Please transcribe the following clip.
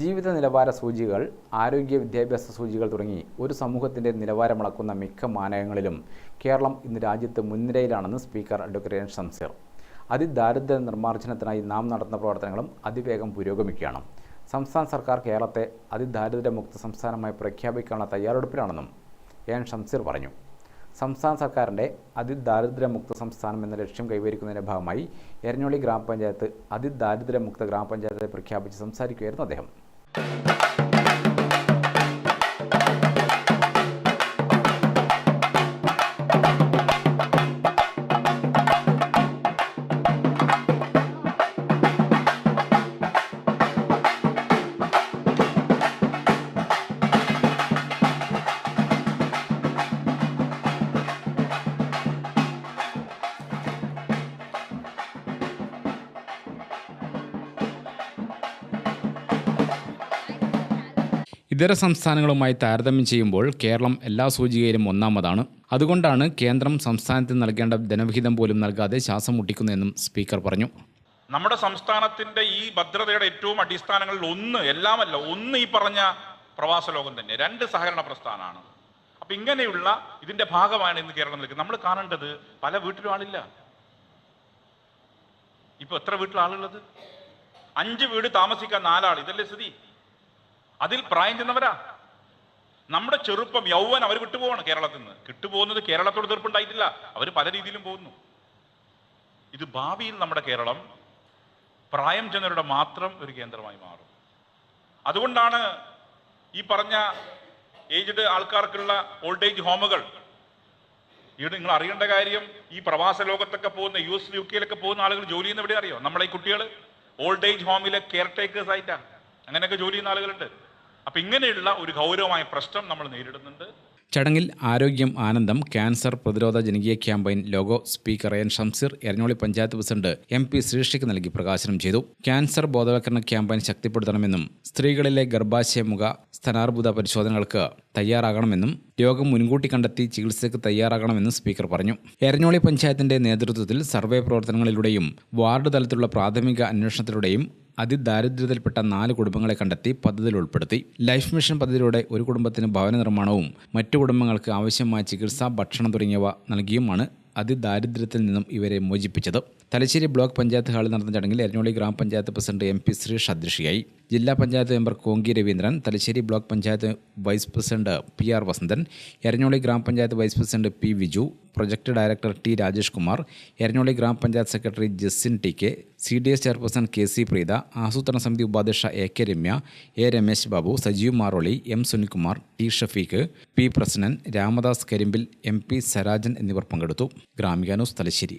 ജീവിത നിലവാര സൂചികൾ ആരോഗ്യ വിദ്യാഭ്യാസ സൂചികൾ തുടങ്ങി ഒരു സമൂഹത്തിന്റെ നിലവാരമളക്കുന്ന മിക്ക മാനകങ്ങളിലും കേരളം ഇന്ന് രാജ്യത്ത് മുൻനിരയിലാണെന്ന് സ്പീക്കർ അഡ്വക്കേറ്റ് ഷംസീർ അതിദാരിദ്ര്യ നിർമ്മാർജനത്തിനായി നാം നടത്തുന്ന പ്രവർത്തനങ്ങളും അതിവേഗം പുരോഗമിക്കുകയാണ്. സംസ്ഥാന സർക്കാർ കേരളത്തെ അതിദാരിദ്ര്യമുക്ത സംസ്ഥാനമായി പ്രഖ്യാപിക്കാനുള്ള തയ്യാറെടുപ്പിലാണെന്നും എൻ ഷംസീർ പറഞ്ഞു. സംസ്ഥാന സർക്കാരിന്റെ അതിദാരിദ്ര്യമുക്ത സംസ്ഥാനം എന്ന ലക്ഷ്യം കൈവരിക്കുന്നതിന്റെ ഭാഗമായി എരഞ്ഞോളി ഗ്രാമപഞ്ചായത്ത് അതിദാരിദ്ര്യമുക്ത ഗ്രാമപഞ്ചായത്തെ പ്രഖ്യാപിച്ച് സംസാരിക്കുകയായിരുന്നു അദ്ദേഹം. Thank you. ഇതര സംസ്ഥാനങ്ങളുമായി താരതമ്യം ചെയ്യുമ്പോൾ കേരളം എല്ലാ സൂചികയിലും ഒന്നാമതാണ്. അതുകൊണ്ടാണ് കേന്ദ്രം സംസ്ഥാനത്തിന് നൽകേണ്ട ധനവിഹിതം പോലും നൽകാതെ ശ്വാസം മുട്ടിക്കുന്നതെന്നും സ്പീക്കർ പറഞ്ഞു. നമ്മുടെ സംസ്ഥാനത്തിന്റെ ഈ ഭദ്രതയുടെ ഏറ്റവും അടിസ്ഥാനങ്ങളിൽ ഒന്ന് എല്ലാമല്ല ഒന്ന് ഈ പറഞ്ഞ പ്രവാസ ലോകം തന്നെ. രണ്ട് സഹകരണ പ്രസ്ഥാനമാണ്. അപ്പൊ ഇങ്ങനെയുള്ള ഇതിന്റെ ഭാഗമാണ് ഇന്ന് കേരളം നിൽക്കുന്നത്. നമ്മൾ കാണേണ്ടത് പല വീട്ടിലും ആളില്ല. ഇപ്പൊ എത്ര വീട്ടിലാളുള്ളത്? അഞ്ച് വീട് താമസിക്കാൻ നാലാൾ ഇതല്ലേ സ്ഥിതി? അതിൽ പ്രായം ചെന്നവരാ. നമ്മുടെ ചെറുപ്പം യൗവൻ അവർ വിട്ടുപോവാണ് കേരളത്തിൽ നിന്ന്. കിട്ടുപോകുന്നത് കേരളത്തോട് തീർപ്പുണ്ടായിട്ടില്ല. അവർ പല രീതിയിലും പോകുന്നു. ഇത് ഭാവിയിൽ നമ്മുടെ കേരളം പ്രായം ചെന്നവരുടെ മാത്രം ഒരു കേന്ദ്രമായി മാറും. അതുകൊണ്ടാണ് ഈ പറഞ്ഞ ഏജ്ഡ് ആൾക്കാർക്കുള്ള ഓൾഡ് ഏജ് ഹോമുകൾ. ഇവിടെ നിങ്ങൾ അറിയേണ്ട കാര്യം ഈ പ്രവാസ ലോകത്തൊക്കെ പോകുന്ന യു എസ് യു കെയിലൊക്കെ പോകുന്ന ആളുകൾ ജോലി ചെയ്യുന്ന എവിടെ അറിയോ? നമ്മളെ ഈ കുട്ടികൾ ഓൾഡ് ഏജ് ഹോമിലെ കെയർ ടേക്കേഴ്സ് ആയിട്ടാണ് അങ്ങനെയൊക്കെ ജോലി ചെയ്യുന്ന ആളുകളുണ്ട്. അപ്പൊ ഇങ്ങനെയുള്ള ഒരു ഗൗരവമായ പ്രശ്നം നമ്മൾ നേരിടുന്നുണ്ട്. ചടങ്ങിൽ ആരോഗ്യം ആനന്ദം ക്യാൻസർ പ്രതിരോധ ജനകീയ campaign logo speaker N Shamseer Eranholi panchayat president M P ശ്രീഷിക്ക് നൽകി പ്രകാശനം ചെയ്തു. ക്യാൻസർ ബോധവൽക്കരണ ക്യാമ്പയിൻ ശക്തിപ്പെടുത്തണമെന്നും സ്ത്രീകളിലെ ഗർഭാശയമുഖ സ്ഥാനാർബുദ പരിശോധനകൾക്ക് തയ്യാറാകണമെന്നും രോഗം മുൻകൂട്ടി കണ്ടെത്തി ചികിത്സയ്ക്ക് തയ്യാറാകണമെന്നും സ്പീക്കർ പറഞ്ഞു. എരഞ്ഞോളി പഞ്ചായത്തിന്റെ നേതൃത്വത്തിൽ സർവേ പ്രവർത്തനങ്ങളിലൂടെയും വാർഡ് തലത്തിലുള്ള പ്രാഥമിക അന്വേഷണത്തിലൂടെയും അതിദാരിദ്ര്യത്തിൽപ്പെട്ട നാല് കുടുംബങ്ങളെ കണ്ടെത്തി പദ്ധതിയിൽ ഉൾപ്പെടുത്തി. ലൈഫ് മിഷൻ പദ്ധതിയിലൂടെ ഒരു കുടുംബത്തിന് ഭവന നിർമ്മാണവും മറ്റു കുടുംബങ്ങൾക്ക് ആവശ്യമായ ചികിത്സ ഭക്ഷണം തുടങ്ങിയവ നൽകിയുമാണ് അതിദാരിദ്ര്യത്തിൽ നിന്നും ഇവരെ മോചിപ്പിച്ചത്. തലശ്ശേരി ബ്ലോക്ക് പഞ്ചായത്ത് ഹാളിൽ നടന്ന ചടങ്ങിൽ എരഞ്ഞോളി ഗ്രാമപഞ്ചായത്ത് പ്രസിഡന്റ് എം പി ശ്രീഷ് അധ്യക്ഷയായി ജില്ലാ panchayat member Kongi Raveendran Thalassery block panchayat vice president P R Vasanthan Eranholi ഗ്രാമപഞ്ചായത്ത് vice president P Viju project director T Rajesh Kumar Eranholi ഗ്രാമപഞ്ചായത്ത് secretary Jessin T K C D S chairperson K C Preetha ആസൂത്രണ സമിതി ഉപാധ്യക്ഷ A K Ramya A Ramesh Babu Sajeev Maroli M Sunilkumar T Shafeeq P Prasannan Ramadas Karimbil M P Sarajan എന്നിവർ പങ്കെടുത്തു. Gramika news Thalassery.